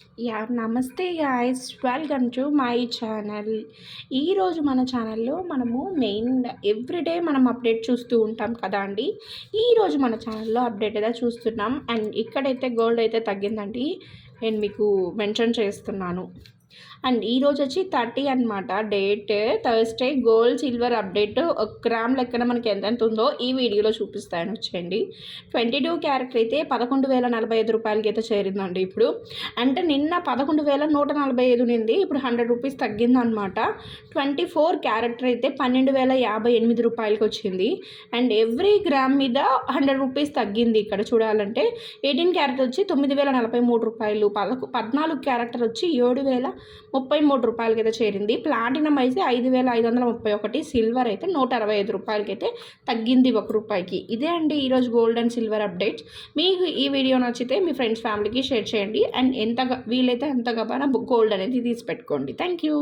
Yeah నమస్తే guys welcome to my channel ఈరోజు మన ఛానల్లో మనము మెయిన్ ఎవ్రీడే మనం అప్డేట్ చూస్తూ ఉంటాం కదా అండి? ఈరోజు మన ఛానల్లో అప్డేట్ అయితే చూస్తున్నాం. అండ్ ఇక్కడైతే గోల్డ్ అయితే తగ్గిందండి. నేను మీకు మెన్షన్ చేస్తున్నాను. అండ్ ఈరోజు వచ్చి థర్టీ అనమాట date Thursday gold silver update ఒక గ్రామ్ లెక్కన మనకి ఎంతెంత ఉందో ఈ వీడియోలో చూపిస్తాను. వచ్చేయండి ట్వంటీ టూ క్యారెక్టర్ అయితే పదకొండు వేల నలభై ఐదు రూపాయలకి అయితే చేరిందండి ఇప్పుడు. అంటే నిన్న పదకొండు వేల నూట నలభై ఐదు నింది ఇప్పుడు హండ్రెడ్ రూపీస్ తగ్గిందనమాట ట్వంటీ ఫోర్ క్యారెక్టర్ అయితే పన్నెండు వేల యాభై ఎనిమిది రూపాయలకి వచ్చింది. అండ్ ఎవ్రీ గ్రామ్ మీద హండ్రెడ్ రూపీస్ తగ్గింది ఇక్కడ చూడాలంటే. ఎయిటీన్ క్యారెక్టర్ వచ్చి తొమ్మిది వేల నలభై మూడు రూపాయలు. పదకొ పద్నాలుగు క్యారెక్టర్ వచ్చి ఏడు వేల ముప్పై మూడు రూపాయలకి అయితే చేరింది. ప్లాటినం అయితే ఐదు వేల ఐదు వందల ముప్పై ఒకటి సిల్వర్ అయితే నూట అరవై ఐదు రూపాయలకి అయితే తగ్గింది ఒక రూపాయికి. ఇదే అండి ఈరోజు గోల్డ్ అండ్ సిల్వర్ అప్డేట్స్ మీకు ఈ వీడియో నచ్చితే మీ ఫ్రెండ్స్ ఫ్యామిలీకి షేర్ చేయండి. అండ్ ఎంత వీలైతే అంతగా గోల్డ్ అనేది తీసి పెట్టుకోండి. Thank you